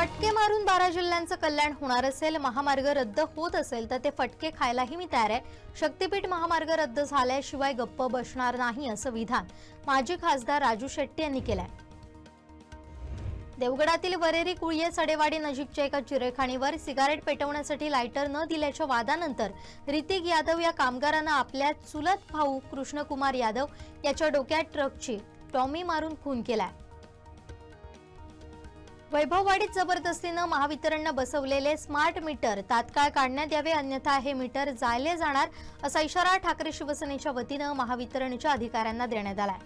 फटके मारून बारा जिल्ह्यांचं कल्याण होणार असेल महामार्ग रद्द होत असेल तर ते फटके खायलाही मी तयार आहे. शक्तीपीठ महामार्ग रद्द झाल्याशिवाय गप्प बसणार नाही असं विधान माजी खासदार राजू शेट्टी यांनी केलंय. देवगडातील वरेरी कुळये सडेवाडी नजीकच्या एका चिरेखाणीवर सिगारेट पेटवण्यासाठी लायटर न दिल्याच्या वादानंतर ऋतिक यादव या कामगारानं आपल्या चुलत भाऊ कृष्णकुमार यादव याच्या डोक्यात ट्रकची टॉमी मारून खून केलाय. वैभववाडीत जबरदस्तीनं महावितरणनं बसवलेले स्मार्ट मीटर तात्काळ काढण्यात यावे अन्यथा हे मीटर जायले जाणार असा इशारा ठाकरे शिवसेनेच्या वतीनं महावितरणच्या अधिकाऱ्यांना देण्यात आलाय.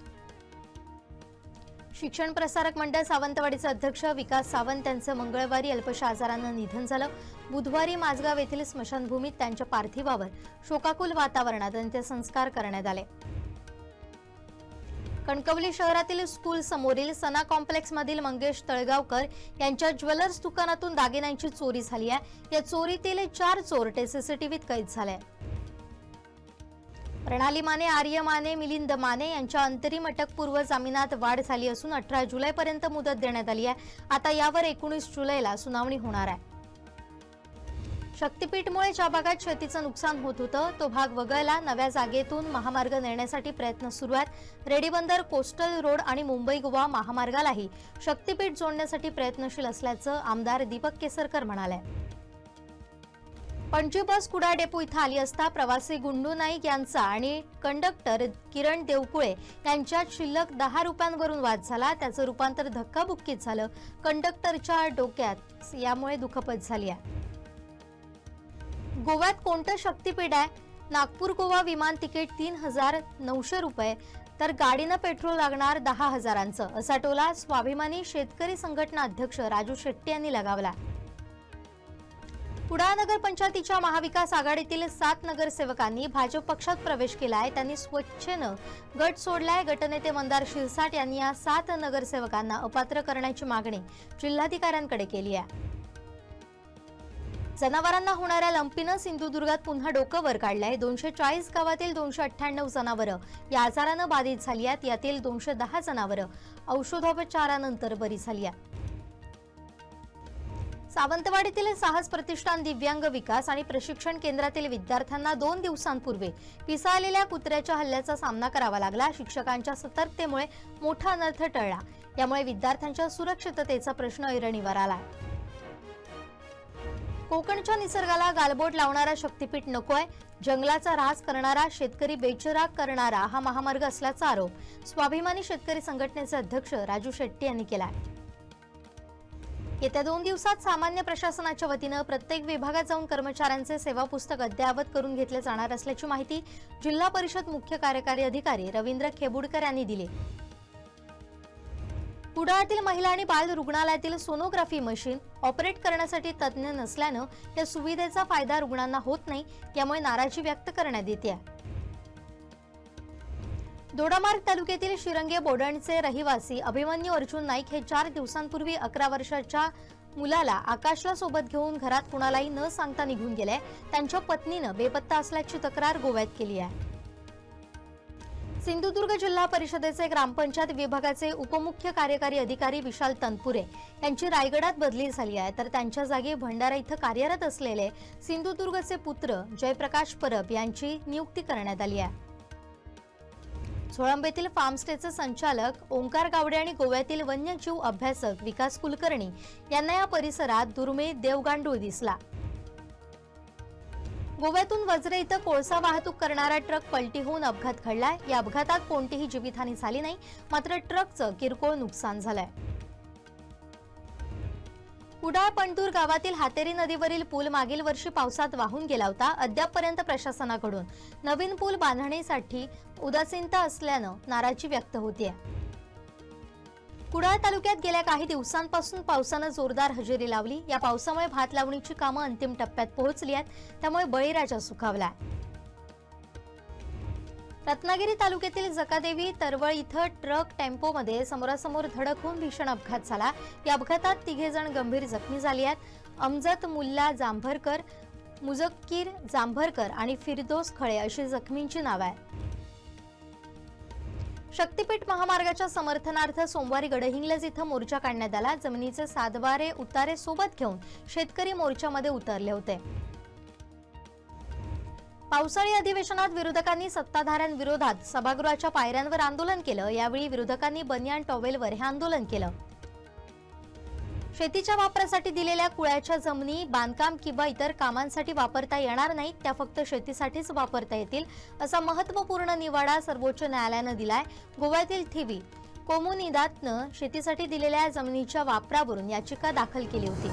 शिक्षण प्रसारक मंडळ सावंतवाडीचे अध्यक्ष विकास सावंत यांचं मंगळवारी अल्पशा आजारानं निधन झालं. बुधवारी माझगाव येथील स्मशानभूमीत त्यांच्या पार्थिवावर शोकाकुल वातावरणात अंत्यसंस्कार करण्यात आले. कणकवली शहरातील स्कूल समोरील सना कॉम्प्लेक्स मधील मंगेश तळगावकर यांच्या ज्वेलर्स दुकानातून दागिन्यांची चोरी झाली आहे. या चोरीतील चार चोरटे सीसीटीव्हीत कैद झाले प्रणाली माने आर्य माने मिलिंद माने यांच्या अंतरिम अटकपूर्व जामिनात वाढ झाली असून अठरा जुलैपर्यंत मुदत देण्यात आली आहे. आता यावर एकोणीस जुलैला सुनावणी होणार आहे. शक्तीपीठमुळे ज्या भागात शेतीचं नुकसान होत होतं तो भाग वगळला. नव्या जागेतून महामार्ग नेण्यासाठी प्रयत्न सुरू आहेत. रेडीबंदर कोस्टल रोड आणि मुंबई गोवा महामार्गालाही शक्तीपीठ जोडण्यासाठी प्रयत्नशील असल्याचं आमदार दीपक केसरकर म्हणाले. पणजी बस कुडा डेपो इथं आली असता प्रवासी गुंडू नाईक यांचा आणि कंडक्टर किरण देवकुळे यांच्यात शिल्लक दहा रुपयांवरून वाद झाला. त्याचं रूपांतर धक्काबुक्कीत झालं. कंडक्टरच्या डोक्यात यामुळे दुखापत झाली आहे. गोव्यात कोणतं शक्तीपीठ आहे? नागपूर गोवा विमान तिकीट तीन हजार नऊशे रुपये. तर गाडीनं पेट्रोल लागणार दहा हजारांचं. असा टोला स्वाभिमानी शेतकरी संघटना अध्यक्ष राजू शेट्टी यांनी लगावला. कुडाळ नगर पंचायतीच्या महाविकास आघाडीतील सात नगरसेवकांनी भाजप पक्षात प्रवेश केला आहे त्यांनी स्वच्छेनं गट सोडलाय. गटनेते मंदार शिरसाट यांनी या सात नगरसेवकांना अपात्र करण्याची मागणी जिल्हाधिकाऱ्यांकडे केली आहे. जनावरांना होणाऱ्या लंपीनं सिंधुदुर्गात पुन्हा डोकं वर काढलंय. दोनशे चाळीस गावातील दोनशे अठ्ठ्याण्णव जनावरं या आजारानं बाधित झाली आहेत. यातील दोनशे दहा जनावरं औषधोपचारानंतर बरी झाली आहेत. सावंतवाडीतील साहस प्रतिष्ठान दिव्यांग विकास आणि प्रशिक्षण केंद्रातील विद्यार्थ्यांना दोन दिवसांपूर्वी पिसाळलेल्या कुत्र्याच्या हल्ल्याचा सामना करावा लागला. शिक्षकांच्या सतर्कतेमुळे मोठा अनर्थ टळला. यामुळे विद्यार्थ्यांच्या सुरक्षिततेचा प्रश्न ऐरणीवर आलाय. कोकणच्या निसर्गाला गालबोट लावणारा शक्तीपीठ नकोय. जंगलाचा ऱ्हास करणारा शेतकरी बेचराग करणारा हा महामार्ग असल्याचा आरोप स्वाभिमानी शेतकरी संघटनेचे अध्यक्ष राजू शेट्टी यांनी केला आहे येत्या दोन दिवसात सामान्य प्रशासनाच्या वतीनं प्रत्येक विभागात जाऊन कर्मचाऱ्यांचे सेवा पुस्तक अद्ययावत करून घेतले जाणार असल्याची माहिती जिल्हा परिषद मुख्य कार्यकारी अधिकारी रवींद्र खेबुडकर यांनी दिली. कुडाळातील महिला आणि बाल रुग्णालयातील सोनोग्राफी मशीन ऑपरेट करण्यासाठी तज्ज्ञ नसल्यानं या सुविधेचा फायदा रुग्णांना होत नाही यामुळे नाराजी व्यक्त करण्यात येते. दोडामार्ग तालुक्यातील शिरंगे बोडणचे रहिवासी अभिमन्यू अर्जुन नाईक हे चार दिवसांपूर्वी अकरा वर्षाच्या मुलाला आकाशला सोबत घेऊन घरात कुणालाही न सांगता निघून गेले. त्यांच्या पत्नीनं बेपत्ता असल्याची तक्रार गोव्यात केली आहे. सिंधुदुर्ग जिल्हा परिषदेचे ग्रामपंचायत विभागाचे उपमुख्य कार्यकारी अधिकारी विशाल तनपुरे यांची रायगडात बदली झाली आहे. तर त्यांच्या जागी भंडारा इथं कार्यरत असलेले सिंधुदुर्गचे पुत्र जयप्रकाश परब यांची नियुक्ती करण्यात आली आहे. झोळंबेतील फार्मस्टेचे संचालक ओंकार गावडे आणि गोव्यातील वन्यजीव अभ्यासक विकास कुलकर्णी यांना या परिसरात दुर्मिळ देवगांडूळ दिसला. गोव्यातून वज्रे इथं कोळसा वाहतूक करणारा ट्रक पलटी होऊन अपघात घडलाय. या अपघातात कोणतीही जीवितहानी झाली नाही मात्र ट्रकचं किरकोळ नुकसान झालंय. कुडाळ पणतूर गावातील हातेरी नदीवरील पूल मागील वर्षी पावसात वाहून गेला होता अद्यापपर्यंत प्रशासनाकडून. नवीन पूल बांधणीसाठी उदासीनता असल्यानं नाराजी व्यक्त होतीये. कुडाळ तालुक्यात गेल्या काही दिवसांपासून पावसानं जोरदार हजेरी लावली. या पावसामुळे भात लावणीची कामं अंतिम टप्प्यात पोहोचली आहेत. त्यामुळे बळीराजा सुखावला रत्नागिरी तालुक्यातील जकादेवी तरवळ इथं ट्रक टेम्पोमध्ये समोरासमोर धडक होऊन भीषण अपघात झाला. या अपघातात तिघे जण गंभीर जखमी झाली आहेत. अमजत मुल्ला जांभरकर मुजक्कीर जांभरकर आणि फिरदोस खळे अशी जखमींची नावं आहेत. शक्तीपीठ महामार्गाच्या समर्थनार्थ सोमवारी गडहिंग्लज इथं मोर्चा काढण्यात आला. जमिनीचे सातबारे उतारे सोबत घेऊन शेतकरी मोर्चामध्ये उतरले होते. पावसाळी अधिवेशनात विरोधकांनी सत्ताधाऱ्यांविरोधात सभागृहाच्या पायऱ्यांवर आंदोलन केलं. यावेळी विरोधकांनी बनियान टॉवेलवर हे आंदोलन केलं. शेतीच्या वापरासाठी दिलेल्या कुळ्याच्या जमिनी बांधकाम किंवा इतर कामांसाठी वापरता येणार नाहीत. त्या फक्त शेतीसाठीच वापरता येतील असा महत्त्वपूर्ण निवाडा सर्वोच्च न्यायालयानं दिलाय. गोव्यातील थिवी कोमुनिदातनं शेतीसाठी दिलेल्या जमिनीच्या वापरावरून याचिका दाखल केली होती.